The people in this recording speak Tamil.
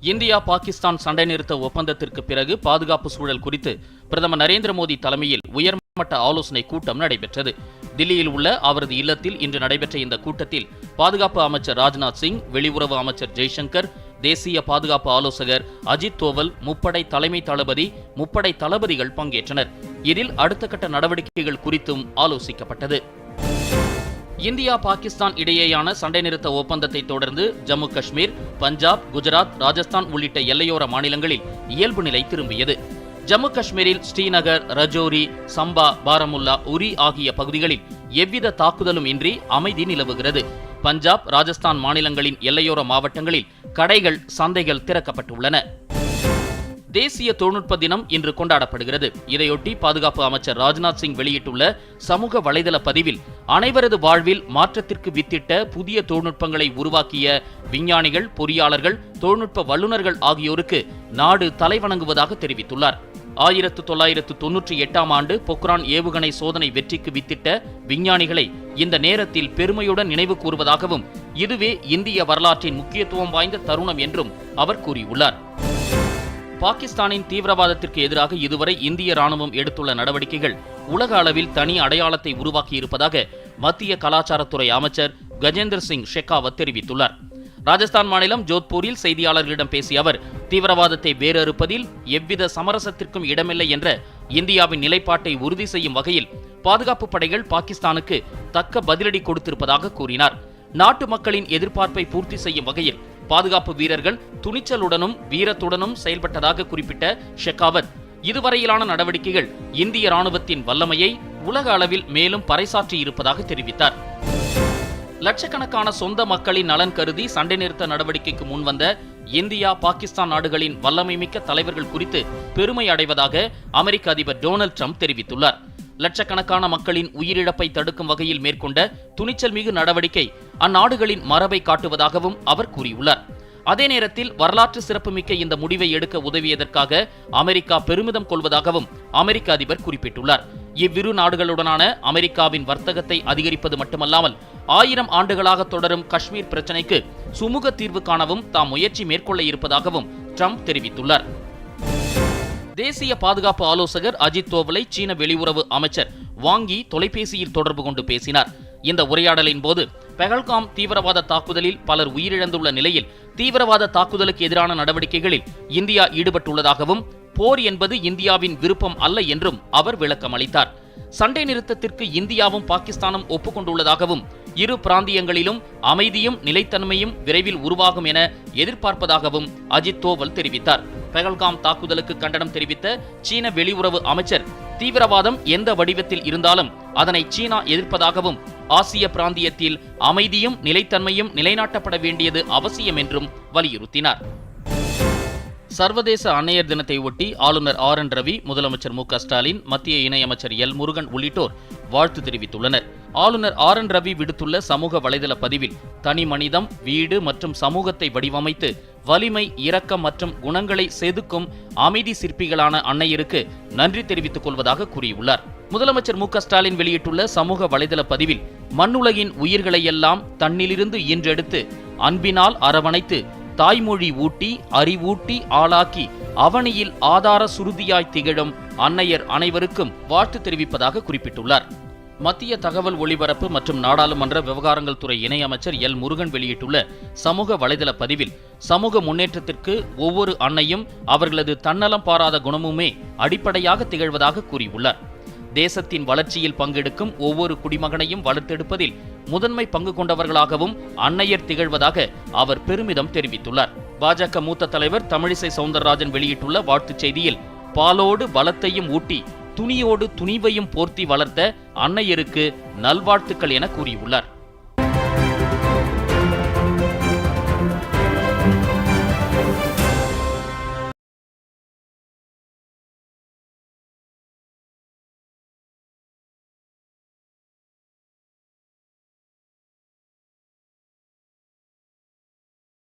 இந்தியா பாகிஸ்தான் சண்டை நிறுத்த ஒப்பந்தத்திற்கு பிறகு பாதுகாப்பு சூழல் குறித்து பிரதமர் நரேந்திர மோடி தலைமையில் உயர்மட்ட ஆலோசனை கூட்டம் நடைபெற்றது. தில்லியில் உள்ள அவரது இல்லத்தில் இன்று நடைபெற்ற இந்த கூட்டத்தில் பாதுகாப்பு அமைச்சர் ராஜ்நாத் சிங் வெளியுறவு அமைச்சர் ஜெய்சங்கர் தேசிய பாதுகாப்பு ஆலோசகர் அஜித் தோவல் முப்படை தலைமை தளபதி முப்படை தளபதிகள் பங்கேற்றனர். இதில் அடுத்த கட்ட நடவடிக்கைகள் குறித்தும் ஆலோசிக்கப்பட்டது. இந்தியா பாகிஸ்தான் இடையேயான சண்டை நிறுத்த ஒப்பந்தத்தை தொடர்ந்து ஜம்மு காஷ்மீர் பஞ்சாப் குஜராத் ராஜஸ்தான் உள்ளிட்ட எல்லையோர மாநிலங்களில் இயல்பு நிலை திரும்பியது. ஜம்மு காஷ்மீரில் ஸ்ரீநகர் ரஜோரி சம்பா பாரமுல்லா உரி ஆகிய பகுதிகளில் எவ்வித தாக்குதலும் இன்றி அமைதி நிலவுகிறது. பஞ்சாப் ராஜஸ்தான் மாநிலங்களின் எல்லையோர மாவட்டங்களில் கடைகள் சந்தைகள் திறக்கப்பட்டுள்ளன. தேசிய தொழில்நுட்ப தினம் இன்று கொண்டாடப்படுகிறது. இதையொட்டி பாதுகாப்பு அமைச்சர் ராஜ்நாத் சிங் வெளியிட்டுள்ள சமூக வலைதள பதிவில் அனைவரது வாழ்வில் மாற்றத்திற்கு வித்திட்ட புதிய தொழில்நுட்பங்களை உருவாக்கிய விஞ்ஞானிகள் பொறியாளர்கள் தொழில்நுட்ப வல்லுநர்கள் ஆகியோருக்கு நாடு தலைவணங்குவதாக தெரிவித்துள்ளார். ஆயிரத்து தொள்ளாயிரத்து தொன்னூற்றி எட்டாம் ஆண்டு பொக்ரான் ஏவுகணை சோதனை வெற்றிக்கு வித்திட்ட விஞ்ஞானிகளை இந்த நேரத்தில் பெருமையுடன் நினைவு கூறுவதாகவும் இதுவே இந்திய வரலாற்றின் முக்கியத்துவம் வாய்ந்த தருணம் என்றும் அவர் கூறியுள்ளார். பாகிஸ்தானின் தீவிரவாதத்திற்கு எதிராக இதுவரை இந்திய ராணுவம் எடுத்துள்ள நடவடிக்கைகள் உலக அளவில் தனி அடையாளத்தை உருவாக்கியிருப்பதாக மத்திய கலாச்சாரத்துறை அமைச்சர் கஜேந்திர சிங் ஷெகாவத் தெரிவித்துள்ளார். ராஜஸ்தான் மாநிலம் ஜோத்பூரில் செய்தியாளர்களிடம் பேசிய அவர் தீவிரவாதத்தை வேறறுப்பதில் எவ்வித சமரசத்திற்கும் இடமில்லை என்ற இந்தியாவின் நிலைப்பாட்டை உறுதி செய்யும் வகையில் பாதுகாப்பு படைகள் பாகிஸ்தானுக்கு தக்க பதிலடி கொடுத்திருப்பதாக கூறினார். நாட்டு மக்களின் எதிர்பார்ப்பை பூர்த்தி செய்யும் வகையில் பாதுகாப்பு வீரர்கள் துணிச்சலுடனும் வீரத்துடனும் செயல்பட்டதாக குறிப்பிட்ட ஷெகாவத் இதுவரையிலான நடவடிக்கைகள் இந்திய ராணுவத்தின் வல்லமையை உலக அளவில் மேலும் பறைசாற்றி இருப்பதாக தெரிவித்தார். லட்சக்கணக்கான சொந்த மக்களின் நலன் கருதி சண்டை நிறுத்த நடவடிக்கைக்கு முன்வந்த இந்தியா பாகிஸ்தான் நாடுகளின் வல்லமை மிக்க தலைவர்கள் குறித்து பெருமை அடைவதாக அமெரிக்க அதிபர் டொனால்ட் ட்ரம்ப் தெரிவித்துள்ளார். லட்சக்கணக்கான மக்களின் உயிரிழப்பை தடுக்கும் வகையில் மேற்கொண்ட துணிச்சல் மிகு நடவடிக்கை அந்நாடுகளின் மரபை காட்டுவதாகவும் அவர் கூறியுள்ளார். அதே நேரத்தில் வரலாற்று சிறப்புமிக்க இந்த முடிவை எடுக்க உதவியதற்காக அமெரிக்கா பெருமிதம் கொள்வதாகவும் அமெரிக்க அதிபர் குறிப்பிட்டுள்ளார். இவ்விரு நாடுகளுடனான அமெரிக்காவின் வர்த்தகத்தை அதிகரிப்பது மட்டுமல்லாமல் ஆயிரம் ஆண்டுகளாக தொடரும் காஷ்மீர் பிரச்சினைக்கு சுமூக தீர்வு காணவும் தாம் முயற்சி மேற்கொள்ள இருப்பதாகவும் ட்ரம்ப் தெரிவித்துள்ளார். தேசிய பாதுகாப்பு ஆலோசகர் அஜித் தோவலை சீன வெளியுறவு அமைச்சர் வாங்கி தொலைபேசியில் தொடர்பு கொண்டு பேசினார். இந்த உரையாடலின் போது பெகல்காம் தீவிரவாத தாக்குதலில் பலர் உயிரிழந்துள்ள நிலையில் தீவிரவாத தாக்குதலுக்கு எதிரான நடவடிக்கைகளில் இந்தியா ஈடுபட்டுள்ளதாகவும் போர் என்பது இந்தியாவின் விருப்பம் அல்ல என்றும் அவர் விளக்கம் அளித்தார். சண்டை நிறுத்தத்திற்கு இந்தியாவும் பாகிஸ்தானும் ஒப்புக்கொண்டுள்ளதாகவும் இரு பிராந்தியங்களிலும் அமைதியும் நிலைத்தன்மையும் விரைவில் உருவாகும் என எதிர்பார்ப்பதாகவும் அஜித் தோவல் தெரிவித்தார். பெகல்காம் தாக்குதலுக்கு கண்டனம் தெரிவித்த சீன வெளியுறவு அமைச்சர் தீவிரவாதம் எந்த வடிவத்தில் இருந்தாலும் அதனை சீனா எதிர்ப்பதாகவும் ஆசிய பிராந்தியத்தில் அமைதியும் நிலைத்தன்மையும் நிலைநாட்டப்பட வேண்டியது அவசியம் என்றும் வலியுறுத்தினார். சர்வதேச அன்னையர் தினத்தை ஒட்டி ஆளுநர் ஆர் என் ரவி முதலமைச்சர் மு ஸ்டாலின் மத்திய இணையமைச்சர் எல் முருகன் உள்ளிட்டோர் வாழ்த்து தெரிவித்துள்ளனர். ஆளுநர் ஆர் என் ரவி விடுத்துள்ள சமூக வலைதள பதிவில் தனி மனிதம் வீடு மற்றும் சமூகத்தை வடிவமைத்து வலிமை இரக்கம் மற்றும் குணங்களை செதுக்கும் அமைதி சிற்பிகளான அன்னையருக்கு நன்றி தெரிவித்துக் கொள்வதாக கூறியுள்ளார். முதலமைச்சர் மு ஸ்டாலின் வெளியிட்டுள்ள சமூக வலைதள பதிவில் மண்ணுலகின் உயிர்களையெல்லாம் தன்னிலிருந்து ஈன்றெடுத்து அன்பினால் அரவணைத்து தாய்மொழி ஊட்டி அறிவூட்டி ஆளாக்கி அவனியில் ஆதார சுருதியாய் திகழும் அன்னையர் அனைவருக்கும் வாழ்த்து தெரிவிப்பதாக குறிப்பிட்டுள்ளார். மத்திய தகவல் ஒளிபரப்பு மற்றும் நாடாளுமன்ற விவகாரங்கள் துறை இணையமைச்சர் எல். முருகன் வெளியிட்டுள்ள சமூக வலைதள பதிவில் சமூக முன்னேற்றத்திற்கு ஒவ்வொரு அன்னையும் அவர்களது தன்னலம் பாராத குணமுமே அடிப்படையாக திகழ்வதாக கூறியுள்ளார். தேசத்தின் வளர்ச்சியில் பங்கெடுக்கும் ஒவ்வொரு குடிமகனையும் வளர்த்தெடுப்பதில் முதன்மை பங்கு கொண்டவர்களாகவும் அன்னையர் திகழ்வதாக அவர் பெருமிதம் தெரிவித்துள்ளார். பாஜக மூத்த தலைவர் தமிழிசை சவுந்தரராஜன் வெளியிட்டுள்ள வாழ்த்துச் செய்தியில் பாலோடு பலத்தையும் ஊட்டி துணியோடு துணிவையும் போர்த்தி வளர்த்த அன்னையருக்கு நல்வாழ்த்துக்கள் என கூறியுள்ளார்.